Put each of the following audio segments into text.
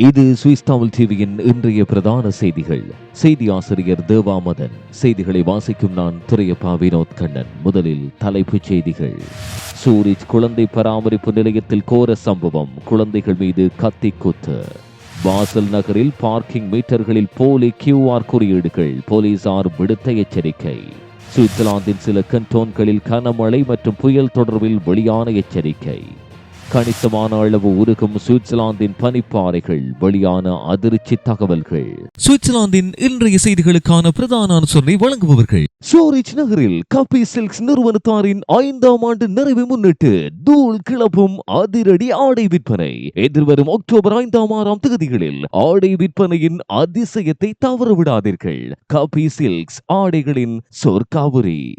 இது சுவிஸ் தமிழ் டிவியின் இன்றைய பிரதான செய்திகள். செய்தி ஆசிரியர் தேவாமதன். செய்திகளை வாசிக்கும் நான் துரையப்பா வினோத் கண்ணன். முதலில் தலைப்புச் செய்திகள். சூரிஜ் குழந்தை பராமரிப்பு நிலையத்தில் கோர சம்பவம். குழந்தைகள் மீது கத்தி குத்து வாசல் நகரில் பார்க்கிங் மீட்டர்களில் போலி கியூஆர் குறியீடுகள். போலீசார் விடுத்த எச்சரிக்கை. சுவிட்சர்லாந்தின் சில கண்டோன்களில் கனமழை மற்றும் புயல் தொடர்பில் வெளியான எச்சரிக்கை. கணிசமான அளவு உருகும் சுவிட்சர்லாந்தின் பனிப்பாறைகள் வெளியான அதிர்ச்சி தகவல்கள். சுவிட்சர்லாந்தின் இன்றைய செய்திகளுக்கான பிரதான அனுசரணை வழங்குபவர்கள். சூரிச் நகரில் கப்பி சில்க்ஸ் நிறுவனத்தாரின் ஐந்தாம் ஆண்டு நிறைவை முன்னிட்டு தூள் கிளப்பும் அதிரடி ஆடை விற்பனை. எதிர்வரும் அக்டோபர் ஐந்தாம் ஆறாம் தேதிகளில் ஆடை விற்பனையின் அதிசயத்தை தவறவிடாதீர்கள். கப்பி சில்க்ஸ் ஆடைகளின் சொர்க்காவுரி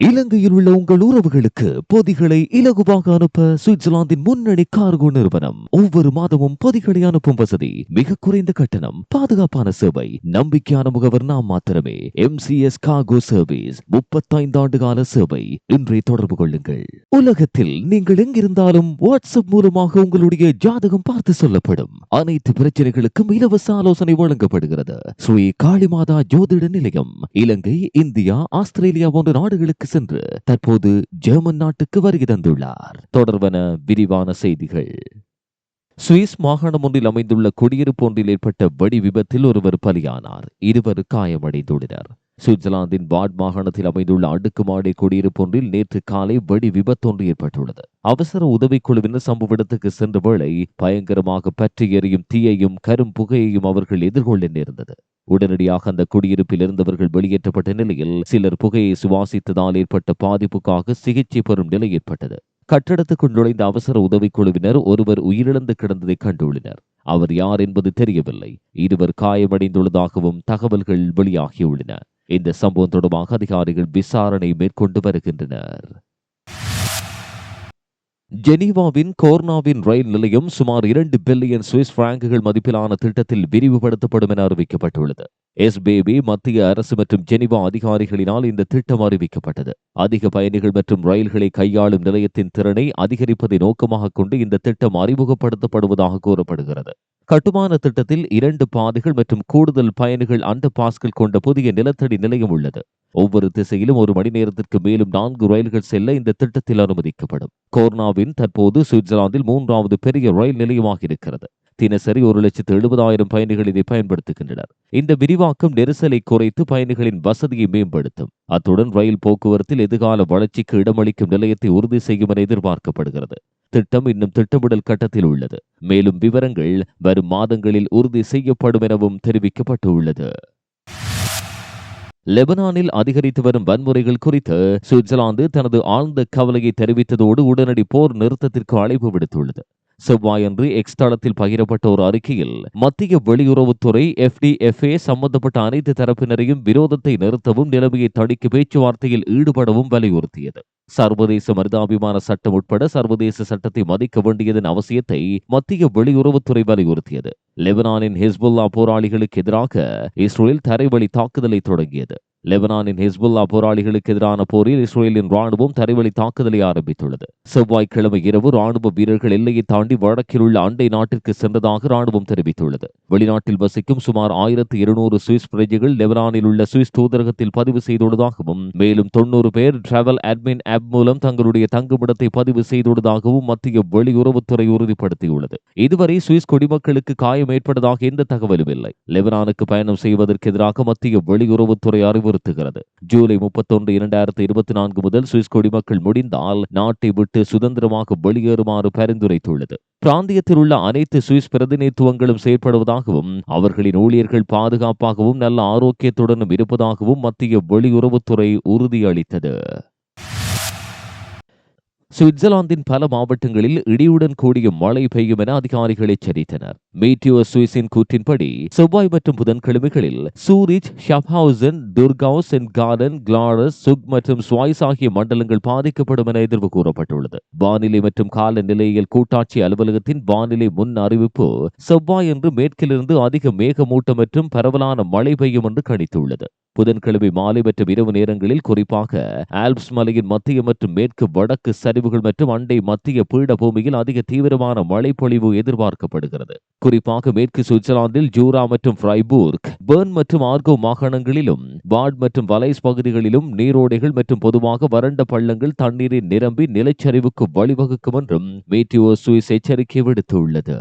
இலங்கையில் உள்ள உங்கள் உறவுகளுக்கு பொதிகளை இலகுவாக அனுப்ப சுவிட்சர்லாந்தின் முன்னணி கார்கோ நிறுவனம் ஒவ்வொரு மாதமும் பொதிகளை அனுப்பும் வசதி மிக குறைந்த கட்டணம் பாதுகாப்பான சேவை நம்பிக்கையான முகவர் நாம் மாத்திரமே. எம் சிஎஸ் கார்கோ சர்வீஸ் முப்பத்தைந்து ஆண்டு கால சேவை. இன்றே தொடர்பு கொள்ளுங்கள். உலகத்தில் நீங்கள் எங்கிருந்தாலும் வாட்ஸ்அப் மூலமாக உங்களுடைய ஜாதகம் பார்த்து சொல்லப்படும். அனைத்து பிரச்சனைகளுக்கும் இலவச ஆலோசனை வழங்கப்படுகிறது. ஸ்ரீ காளிமாதா ஜோதிட நிலையம் இலங்கை இந்தியா ஆஸ்திரேலியா போன்ற நாடுகளுக்கு சென்று தற்போது ஜெர்மன் நாட்டுக்கு வருகை தந்துள்ளார். தொடர்வன விரிவான செய்திகள். சுவிஸ் மாகாணம் ஒன்றில் அமைந்துள்ள குடியிருப்பு ஒன்றில் ஏற்பட்ட வெடி விபத்தில் ஒருவர் பலியானார். இருவர் காயமடைந்துள்ளனர். சுவிட்சர்லாந்தின் வாட் மாகாணத்தில் அமைந்துள்ள அடுக்குமாடி குடியிருப்பு ஒன்றில் நேற்று காலை வெடி விபத்தொன்று ஏற்பட்டுள்ளது. அவசர உதவிக்குழுவினர் சம்பவ இடத்துக்கு சென்ற வேளை பயங்கரமாக பற்றி எறியும் தீயையும் கரும் புகையையும் அவர்கள் எதிர்கொள்ள நேர்ந்தது. உடனடியாக அந்த குடியிருப்பில் இருந்தவர்கள் வெளியேற்றப்பட்ட நிலையில் சிலர் புகையை சுவாசித்ததால் ஏற்பட்ட பாதிப்புக்காக சிகிச்சை பெறும் நிலை ஏற்பட்டது. கட்டடத்துக்குள் நுழைந்த அவசர உதவிக்குழுவினர் ஒருவர் உயிரிழந்து கிடந்ததை கண்டுள்ளனர். அவர் யார் என்பது தெரியவில்லை. இருவர் காயமடைந்துள்ளதாகவும் தகவல்கள் வெளியாகியுள்ளன. இந்த சம்பவம் தொடர்பாக அதிகாரிகள் விசாரணை மேற்கொண்டு வருகின்றனர். ஜெனீவாவின் கோர்னாவின் ரயில் நிலையம் சுமார் இரண்டு பில்லியன் சுவிஸ் பிராங்குகள் மதிப்பிலான திட்டத்தில் விரிவுபடுத்தப்படும் என அறிவிக்கப்பட்டுள்ளது. எஸ்பேபி மத்திய அரசு மற்றும் ஜெனிவா அதிகாரிகளினால் இந்த திட்டம் அறிவிக்கப்பட்டது. அதிக பயணிகள் மற்றும் ரயில்களை கையாளும் நிலையத்தின் திறனை அதிகரிப்பதை நோக்கமாக கொண்டு இந்த திட்டம் அறிமுகப்படுத்தப்படுவதாக கூறப்படுகிறது. கட்டுமான திட்டத்தில் இரண்டு பாதைகள் மற்றும் கூடுதல் பயணிகள் அண்ட பாஸ்கள் கொண்ட புதிய நிலத்தடி நிலையம் உள்ளது. ஒவ்வொரு திசையிலும் ஒரு மணி நேரத்திற்கு மேலும் நான்கு ரயில்கள் செல்ல இந்த திட்டத்தில் அனுமதிக்கப்படும். கோர்னாவின் தற்போது சுவிட்சர்லாந்தில் மூன்றாவது பெரிய ரயில் நிலையமாக இருக்கிறது. தினசரி ஒரு லட்சத்து எழுபதாயிரம் பயணிகள் இதை பயன்படுத்துகின்றனர். இந்த விரிவாக்கம் நெரிசலை குறைத்து பயணிகளின் வசதியை மேம்படுத்தும். அத்துடன் ரயில் போக்குவரத்தில் எதிர்கால வளர்ச்சிக்கு இடமளிக்கும் நிலையத்தை உறுதி செய்யும் என எதிர்பார்க்கப்படுகிறது. திட்டம் இன்னும் திட்டமிடல் கட்டத்தில் உள்ளது. மேலும் விவரங்கள் வரும் மாதங்களில் உறுதி செய்யப்படும் எனவும் தெரிவிக்கப்பட்டுள்ளது. லெபனானில் அதிகரித்து வரும் வன்முறைகள் குறித்து சுவிட்சர்லாந்து தனது ஆழ்ந்த கவலையை தெரிவித்ததோடு உடனடி போர் நிறுத்தத்திற்கு அழைப்பு விடுத்துள்ளது. செவ்வாயன்று எக்ஸ் தளத்தில் பகிரப்பட்ட ஒரு அறிக்கையில் மத்திய வெளியுறவுத்துறை எஃப்டிஎஃப்ஏ சம்பந்தப்பட்ட அனைத்து தரப்பினரையும் விரோதத்தை நிறுத்தவும் நிலைமையை தடுக்க பேச்சுவார்த்தையில் ஈடுபடவும் வலியுறுத்தியது. சர்வதேச மனிதாபிமான சட்டம் உட்பட சர்வதேச சட்டத்தை மதிக்க வேண்டியதன் அவசியத்தை மத்திய வெளியுறவுத்துறை வலியுறுத்தியது. லெபனானின் ஹிஸ்புல்லா போராளிகளுக்கு எதிராக இஸ்ரேல் தரைவழி தாக்குதலை தொடங்கியது. லெபனானின் ஹிஸ்புல்லா போராளிகளுக்கு எதிரான போரில் இஸ்ரேலின் ராணுவம் தரைவழி தாக்குதலை ஆரம்பித்துள்ளது. செவ்வாய்க்கிழமை இரவு ராணுவ வீரர்கள் எல்லையை தாண்டி வடக்கில் உள்ள அண்டை நாட்டிற்கு சென்றதாக ராணுவம் தெரிவித்துள்ளது. வெளிநாட்டில் வசிக்கும் சுமார் ஆயிரத்து இருநூறு சுவிஸ் பிரஜைகள் லெபனானில் உள்ள சுவிஸ் தூதரகத்தில் பதிவு செய்துள்ளதாகவும் மேலும் தொன்னூறு பேர் டிராவல் அட்மின் ஆப் மூலம் தங்களுடைய தங்குமிடத்தை பதிவு செய்துள்ளதாகவும் மத்திய வெளியுறவுத்துறை உறுதிப்படுத்தியுள்ளது. இதுவரை சுவிஸ் குடிமக்களுக்கு காயம் ஏற்பட்டதாக எந்த தகவலும் இல்லை. லெபனானுக்கு பயணம் செய்வதற்கு எதிராக மத்திய வெளியுறவுத்துறை அறிவு அறிவுறுத்துகிறது ஜூலை முப்பத்தொன்று இரண்டாயிரத்தி இருபத்தி நான்கு முதல் சுவிஸ் குடிமக்கள் முடிந்தால் நாட்டை விட்டு சுதந்திரமாக வெளியேறுமாறு பரிந்துரைத்துள்ளது. பிராந்தியத்தில் உள்ள அனைத்து சுவிஸ் பிரதிநிதித்துவங்களும் செயற்படுவதாகவும் அவர்களின் ஊழியர்கள் பாதுகாப்பாகவும் நல்ல ஆரோக்கியத்துடனும் இருப்பதாகவும் மத்திய வெளியுறவுத்துறை உறுதியளித்தது. சுவிட்சர்லாந்தின் பல மாவட்டங்களில் இடியுடன் கூடிய மழை பெய்யும் என அதிகாரிகள் எச்சரித்தனர் மீட்டியோ சுவிஸின் கூற்றின்படி செவ்வாய் மற்றும் புதன்கிழமைகளில் சூரிச் ஷப்ஹவுசன் துர்காவ் அண்ட் கார்டன் கிளாரஸ் சுக் மற்றும் ஸ்வாய்ஸ் ஆகிய மண்டலங்கள் பாதிக்கப்படும் என எதிர்வு கூறப்பட்டுள்ளது. வானிலை மற்றும் காலநிலையியல் கூட்டாட்சி அலுவலகத்தின் வானிலை முன் அறிவிப்பு செவ்வாய் என்று மேற்கிலிருந்து அதிக மேகமூட்டம் மற்றும் பரவலான மழை பெய்யும் என்று கணித்துள்ளது. புதன்கிழமை மாலை மற்றும் இரவு நேரங்களில் குறிப்பாக ஆல்ப்ஸ் மலையின் மத்திய மற்றும் மேற்கு வடக்கு சரிவுகள் மற்றும் அண்டை மத்திய பீடபூமியில் அதிக தீவிரமான மழைப்பொழிவு எதிர்பார்க்கப்படுகிறது. குறிப்பாக மேற்கு சுவிட்சர்லாந்தில் ஜூரா மற்றும் ஃப்ரைபூர்க் பெர்ன் மற்றும் ஆர்கோ மாகாணங்களிலும் வார்ட் மற்றும் வலைஸ் பகுதிகளிலும் நீரோடைகள் மற்றும் பொதுவாக வறண்ட பள்ளங்கள் தண்ணீரை நிரம்பி நிலச்சரிவுக்கு வழிவகுக்கும் என்றும் மேட்டியோ சுவிஸ் எச்சரிக்கை விடுத்துள்ளது.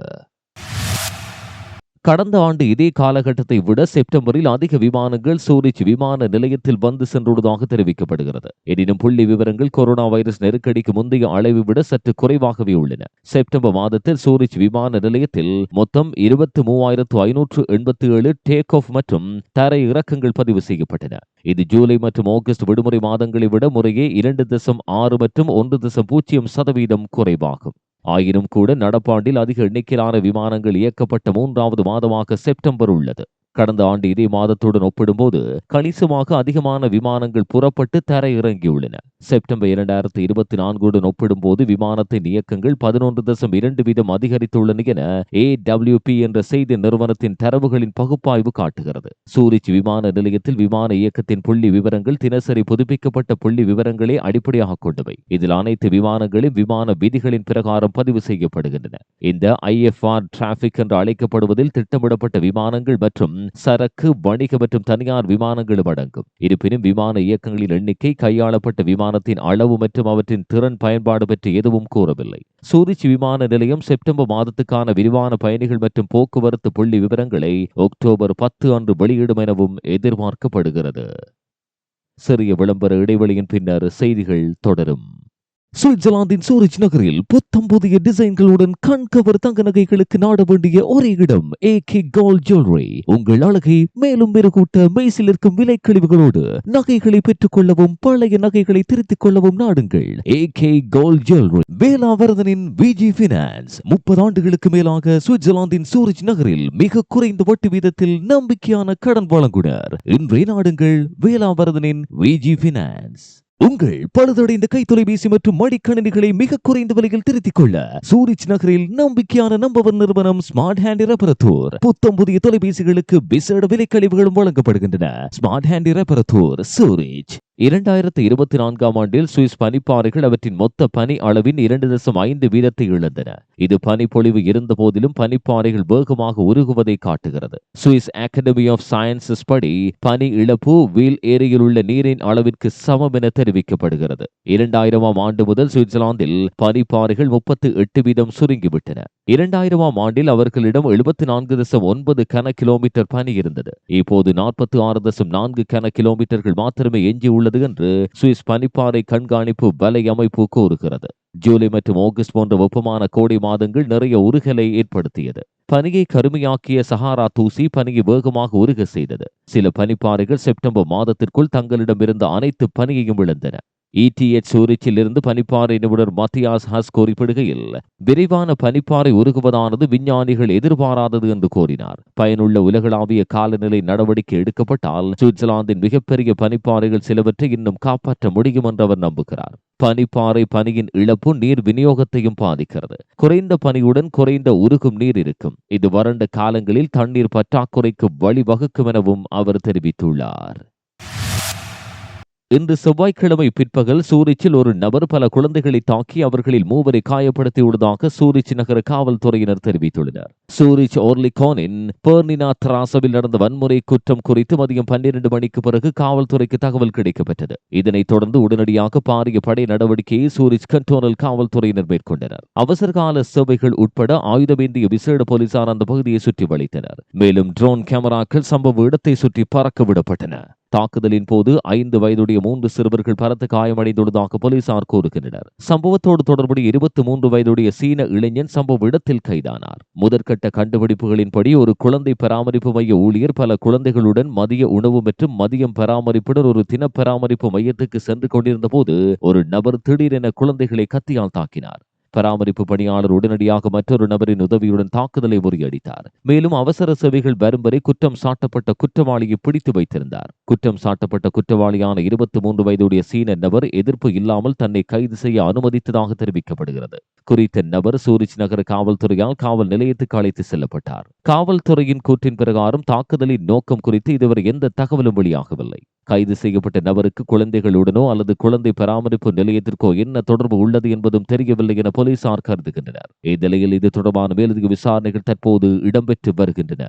கடந்த ஆண்டு இதே காலகட்டத்தை விட செப்டம்பரில் அதிக விமானங்கள் சூரிச் விமான நிலையத்தில் வந்து சென்றுள்ளதாக தெரிவிக்கப்படுகிறது. எனினும் புள்ளி விவரங்கள் கொரோனா வைரஸ் நெருக்கடிக்கு முந்தைய அளவை விட சற்று குறைவாகவே உள்ளன. செப்டம்பர் மாதத்தில் சூரிச் விமான நிலையத்தில் மொத்தம் இருபத்தி மூவாயிரத்து ஐநூற்று எண்பத்தி ஏழு டேக் ஆஃப் மற்றும் தரை இறக்கங்கள் பதிவு செய்யப்பட்டன. இது ஜூலை மற்றும் ஆகஸ்ட் விடுமுறை மாதங்களை விட முறையே இரண்டு தசம் ஆறு மற்றும் ஒன்று தசம் பூஜ்ஜியம் சதவீதம் குறைவாகும். ஆயினும் கூட நடப்பாண்டில் அதிக எண்ணிக்கையிலான விமானங்கள் இயக்கப்பட்ட மூன்றாவது மாதமாக செப்டம்பர் உள்ளது. கடந்த ஆண்டு இதே மாதத்துடன் ஒப்பிடும்போது கணிசமாக அதிகமான விமானங்கள் புறப்பட்டு தரையிறங்கியுள்ளன. செப்டம்பர் இரண்டாயிரத்தி இருபத்தி நான்குடன் ஒப்பிடும்போது விமானத்தின் இயக்கங்கள் பதினொன்று தசம் இரண்டு வீதம் அதிகரித்துள்ளன என ஏ என்ற செய்தி நிறுவனத்தின் தரவுகளின் பகுப்பாய்வு காட்டுகிறது. சூரிச் விமான நிலையத்தில் விமான இயக்கத்தின் புள்ளி விவரங்கள் தினசரி புதுப்பிக்கப்பட்ட புள்ளி விவரங்களை அடிப்படையாக கொண்டவை. இதில் அனைத்து விமானங்களும் விமான விதிகளின் பிரகாரம் பதிவு செய்யப்படுகின்றன. இந்த ஐஎஃப்ஆர் டிராபிக் என்று அழைக்கப்படுவதில் திட்டமிடப்பட்ட விமானங்கள் மற்றும் சரக்கு வணிக மற்றும் தனியார் விமானங்களும் அடங்கும். இருப்பினும் விமான இயக்கங்களின் எண்ணிக்கை கையாளப்பட்ட விமானத்தின் அளவு மற்றும் அவற்றின் திறன் பயன்பாடு பற்றி எதுவும் கூறவில்லை. சூரிச் விமான நிலையம் செப்டம்பர் மாதத்துக்கான விரிவான பயணிகள் மற்றும் போக்குவரத்து புள்ளி விவரங்களை அக்டோபர் பத்து அன்று வெளியிடும் எனவும் எதிர்பார்க்கப்படுகிறது. சிறிய விளம்பர இடைவெளியின் பின்னர் செய்திகள் தொடரும். சுவிட்சர்லாந்தின் சூரிச் நகரில் புத்தம் புதிய டிசைன்களுடன் கண்கவர் தங்க நகைகளுக்கு நாட வேண்டிய ஒரே இடம் ஏ கே கோல்ட் ஜுவல்லரி உங்கள் அழகை மேலும் மெருகூட்ட மெய்சில் இருக்கும் விலை கழிவுகளோடு நகைகளை பெற்றுக் கொள்ளவும் பழைய நகைகளை திருத்திக் கொள்ளவும் நாடுங்கள். ஏ கே கோல்ட் ஜுவல்லரி வேலாவரதனின் விஜி பினான்ஸ் முப்பது ஆண்டுகளுக்கு மேலாக சுவிட்சர்லாந்தின் சூரிச் நகரில் மிக குறைந்த வட்டி வீதத்தில் நம்பிக்கையான கடன் வழங்குனர். இன்றைய நாடுங்கள் வேலாவரதனின் விஜி பினான்ஸ் உங்கள் பழுதடைந்த கைத்தொலைபேசி மற்றும் மடிக்கணினிகளை மிக குறைந்த விலையில் திருத்திக் கொள்ள சூரிச் நகரில் நம்பிக்கையான நம்பவர் நிறுவனம் ஸ்மார்ட் ஹேண்ட் ரெபரத்தூர் புத்தம் புதிய தொலைபேசிகளுக்கு விசேட விலை கழிவுகளும் வழங்கப்படுகின்றன. ஸ்மார்ட் ஹேண்ட் ரெபரத்தூர் சூரிச் இரண்டாயிரத்து இருபத்தி நான்காம் ஆண்டில் சுவிஸ் பனிப்பாறைகள் அவற்றின் மொத்த பனி அளவின் இரண்டு தசம் ஐந்து வீதத்தை இழந்தன. இது பனிப்பொழிவு இருந்த போதிலும் பனிப்பாறைகள் வேகமாக உருகுவதை காட்டுகிறது. சுவிஸ் அகாடமி ஆஃப் சயின்சஸ் படி பனி இழப்பு வீல் ஏரியில் உள்ள நீரின் அளவிற்கு சமம் என தெரிவிக்கப்படுகிறது. இரண்டாயிரமாம் ஆண்டு முதல் சுவிட்சர்லாந்தில் பனிப்பாறைகள் முப்பத்து எட்டு வீதம் சுருங்கிவிட்டன. இரண்டாயிரமாம் ஆண்டில் அவர்களிடம் எழுபத்தி நான்கு தசம் ஒன்பது கன கிலோமீட்டர் பனி இருந்தது. இப்போது நாற்பத்தி ஆறு தசம் நான்கு கன கிலோமீட்டர்கள் மாத்திரமே எஞ்சி உள்ளது என்று சுவிஸ் பனிப்பாறை கண்காணிப்பு வலை அமைப்பு கூறுகிறது. ஜூலை மற்றும் ஆகஸ்ட் போன்ற வெப்பமான கோடை மாதங்கள் நிறைய உருகலை ஏற்படுத்தியது. பனியை கருமையாக்கிய சஹாரா தூசி பனியை வேகமாக உருக செய்தது. சில பனிப்பாறைகள் செப்டம்பர் மாதத்திற்குள் தங்களிடமிருந்த அனைத்து பனியையும் இழந்தன. இடிஎச் சூரிச்சிலிருந்து பனிப்பாறை நிபுணர் மத்தியாஸ் ஹஸ் குறிப்பிடுகையில் விரைவான பனிப்பாறை உருகுவதானது விஞ்ஞானிகள் எதிர்பாராதது என்று கூறினார். பயனுள்ள உலகளாவிய காலநிலை நடவடிக்கை எடுக்கப்பட்டால் சுவிட்சர்லாந்தின் மிகப்பெரிய பனிப்பாறைகள் சிலவற்றை இன்னும் காப்பாற்ற முடியும் என்று அவர் நம்புகிறார். பனிப்பாறை பனியின் இழப்பு நீர் விநியோகத்தையும் பாதிக்கிறது. குறைந்த பனியுடன் குறைந்த உருகும் நீர் இருக்கும். இது வறண்ட காலங்களில் தண்ணீர் பற்றாக்குறைக்கு வழிவகுக்கும் எனவும் அவர் தெரிவித்துள்ளார். இன்று செவ்வாய்க்கிழமை பிற்பகல் சூரிச்சில் ஒரு நபர் பல குழந்தைகளை தாக்கி அவர்களில் மூவரை காயப்படுத்தியுள்ளதாக சூரிச் நகர காவல்துறையினர் தெரிவித்துள்ளனர். சூரிச் ஓர்லிகோனின் பெர்னினா திராசவில் நடந்த வன்முறை குற்றம் குறித்து மதியம் பன்னிரண்டு மணிக்கு பிறகு காவல்துறைக்கு தகவல் கிடைக்கப்பட்டது. இதனைத் தொடர்ந்து உடனடியாக பாரிய படை நடவடிக்கையை சூரிச் கண்டோனல் காவல்துறையினர் மேற்கொண்டனர். அவசரகால சேவைகள் உட்பட ஆயுதமேந்திய விசேட போலீசார் அந்த பகுதியை சுற்றி வளைத்தனர். மேலும் ட்ரோன் கேமராக்கள் சம்பவ இடத்தை சுற்றி பறக்க விடப்பட்டன. தாக்குதலின் போது ஐந்து வயதுடைய மூன்று சிறுவர்கள் பலத்த காயமடைந்துள்ளதாக போலீசார் கூறுகின்றனர். சம்பவத்தோடு தொடர்புடைய இருபத்தி மூன்று வயதுடைய சீன இளைஞன் சம்பவ இடத்தில் கைதானார். முதற்கட்ட கண்டுபிடிப்புகளின்படி ஒரு குழந்தை பராமரிப்பு மைய ஊழியர் பல குழந்தைகளுடன் மதிய உணவு மற்றும் மதியம் பராமரிப்புடன் ஒரு தின பராமரிப்பு மையத்துக்கு சென்று கொண்டிருந்த போது ஒரு நபர் திடீரென குழந்தைகளை கத்தியால் தாக்கினார். பராமரிப்பு பணியாளர் உடனடியாக மற்றொரு நபரின் உதவியுடன் தாக்குதலை முறியடித்தார். மேலும் அவசர சேவைகள் வரும் வரை குற்றம் சாட்டப்பட்ட குற்றவாளியை பிடித்து வைத்திருந்தார். குற்றம் சாட்டப்பட்ட குற்றவாளியான இருபத்தி மூன்று வயதுடைய சீன நபர் எதிர்ப்பு இல்லாமல் தன்னை கைது செய்ய அனுமதித்ததாக தெரிவிக்கப்படுகிறது. குறித்த நபர் சூரிச் நகர காவல்துறையால் காவல் நிலையத்துக்கு அழைத்து செல்லப்பட்டார். காவல்துறையின் கூற்றின் பிரகாரம் தாக்குதலின் நோக்கம் குறித்து இதுவரை எந்த தகவலும் வெளியாகவில்லை. கைது செய்யப்பட்ட நபருக்கு குழந்தைகளுடனோ அல்லது குழந்தை பராமரிப்பு நிலையத்திற்கோ என்ன தொடர்பு உள்ளது என்பதும் தெரியவில்லை என போலீசார் கருதுகின்றனர். இந்நிலையில் இது தொடர்பான மேலதிக விசாரணைகள் தற்போது இடம்பெற்று வருகின்றன.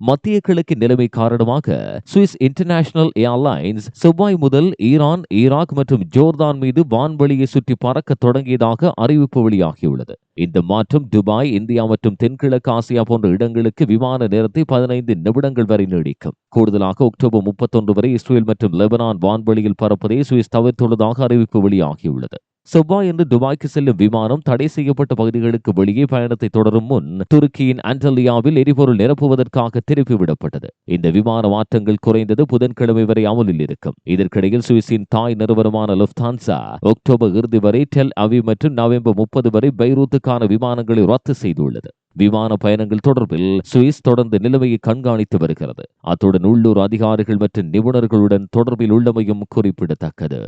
மத்திய கிழக்கு நிலைமை காரணமாக சுவிஸ் இன்டர்நேஷனல் ஏர்லைன்ஸ் செவ்வாய் முதல் ஈரான் ஈராக் மற்றும் ஜோர்தான் மீது வான்வெளியை சுற்றி பறக்க தொடங்கியதாக அறிவிப்பு வெளியாகியுள்ளது. இந்த மாற்றம் துபாய் இந்தியா மற்றும் தென்கிழக்கு ஆசியா போன்ற இடங்களுக்கு விமான நேரத்தை பதினைந்து நிமிடங்கள் வரை நீடிக்கும். கூடுதலாக அக்டோபர் முப்பத்தொன்று வரை இஸ்ரேல் மற்றும் லெபனான் வான்வெளியில் பறப்பதை சுவிஸ் தவிர்த்துள்ளதாக அறிவிப்பு வெளியாகியுள்ளது. செவ்வாய் என்று துபாய்க்கு செல்லும் விமானம் தடை செய்யப்பட்ட பகுதிகளுக்கு வெளியே பயணத்தை தொடரும் முன் துருக்கியின் அண்டலியாவில் எரிபொருள் நிரப்புவதற்காக திருப்பிவிடப்பட்டது இந்த விமான மாற்றங்கள் குறைந்தது புதன்கிழமை வரை அமலில் இருக்கும். இதற்கிடையில் சுவிஸின் தாய் நிறுவனமான லுப்தான்சா அக்டோபர் இறுதி வரை டெல் அவி மற்றும் நவம்பர் முப்பது வரை பைரூத்துக்கான விமானங்களை ரத்து செய்துள்ளது. விமான பயணங்கள் தொடர்பில் சுவிஸ் தொடர்ந்து நிலைமையை கண்காணித்து வருகிறது. அத்துடன் உள்ளூர் அதிகாரிகள் மற்றும் நிபுணர்களுடன் தொடர்பில் உள்ளமையும் குறிப்பிடத்தக்கது.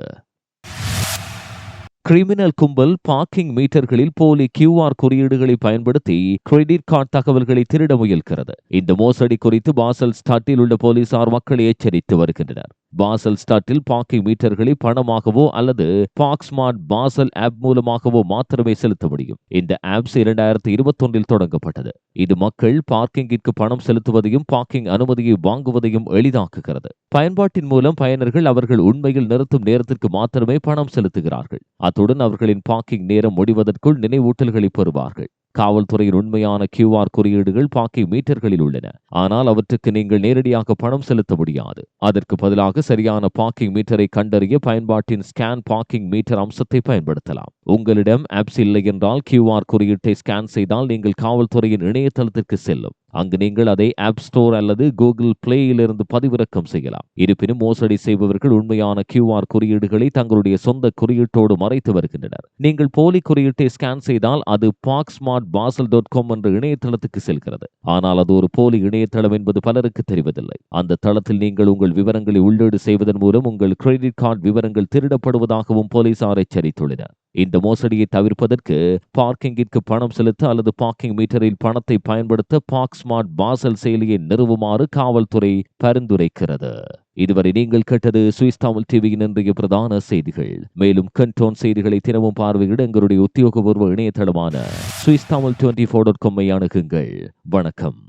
கிரிமினல் கும்பல் பார்க்கிங் மீட்டர்களில் போலி கியூஆர் குறியீடுகளை பயன்படுத்தி கிரெடிட் கார்டு தகவல்களை திருட முயல்கிறது. இந்த மோசடி குறித்து பாசல் ஸ்டாட்டில் உள்ள போலீசார் மக்களை எச்சரித்து வருகின்றனர். பாசல் ஸ்டாட்டில் பார்க்கிங் மீட்டர்களை பணமாகவோ அல்லது பாக்ஸ்மார்ட் பாசல் ஆப் மூலமாகவோ மாத்திரமே செலுத்த முடியும். இந்த ஆப்ஸ் இரண்டாயிரத்தி இருபத்தொன்றில் தொடங்கப்பட்டது. இது மக்கள் பார்க்கிங்கிற்கு பணம் செலுத்துவதையும் பார்க்கிங் அனுமதியை வாங்குவதையும் எளிதாக்குகிறது. பயன்பாட்டின் மூலம் பயனர்கள் அவர்கள் உண்மையில் நிறுத்தும் நேரத்திற்கு மாத்திரமே பணம் செலுத்துகிறார்கள். அத்துடன் அவர்களின் பார்க்கிங் நேரம் முடிவதற்குள் நினைவூட்டல்களை பெறுவார்கள். காவல்துறையின் உண்மையான கியூஆர் குறியீடுகள் பார்க்கிங் மீட்டர்களில் உள்ளன. ஆனால் அவற்றுக்கு நீங்கள் நேரடியாக பணம் செலுத்த முடியாது. அதற்கு பதிலாக சரியான பார்க்கிங் மீட்டரை கண்டறிய பயன்பாட்டின் ஸ்கேன் பார்க்கிங் மீட்டர் அம்சத்தை பயன்படுத்தலாம். உங்களிடம் ஆப்ஸ் இல்லை என்றால் கியூஆர் குறியீட்டை ஸ்கேன் செய்தால் நீங்கள் காவல்துறையின் இணையதளத்திற்கு செல்லும். அங்கு நீங்கள் அதை ஆப் ஸ்டோர் அல்லது கூகுள் பிளேயிலிருந்து பதிவிறக்கம் செய்யலாம். இருப்பினும் மோசடி செய்பவர்கள் உண்மையான கியூஆர் குறியீடுகளை தங்களுடைய சொந்த குறியீட்டோடு மறைத்து வருகின்றனர். நீங்கள் போலி குறியீட்டை ஸ்கேன் செய்தால் அது pack smart parcel dot com என்ற இணையதளத்துக்கு செல்கிறது. ஆனால் அது ஒரு போலி இணையதளம் என்பது பலருக்கு தெரிவதில்லை. அந்த தளத்தில் நீங்கள் உங்கள் விவரங்களை உள்ளீடு செய்வதன் மூலம் உங்கள் கிரெடிட் கார்டு விவரங்கள் திருடப்படுவதாகவும் போலீசார் எச்சரித்துள்ளனர். இந்த மோசடியை தவிர்ப்பதற்கு பார்க்கிங்கிற்கு பணம் செலுத்த அல்லது பார்க்கிங் மீட்டரில் பணத்தை பயன்படுத்த பார்க் ஸ்மார்ட் பாசல் செயலியை நிறுவுமாறு காவல்துறை பரிந்துரைக்கிறது. இதுவரை நீங்கள் கேட்டது சுவிஸ் தமிழ் டிவியின் இன்றைய பிரதான செய்திகள். மேலும் கண்டோன் செய்திகளை தினமும் பார்வையிட எங்களுடைய உத்தியோகபூர்வ இணையதளமான Swiss Tamil twenty four dot காமை அணுகுங்கள். வணக்கம்.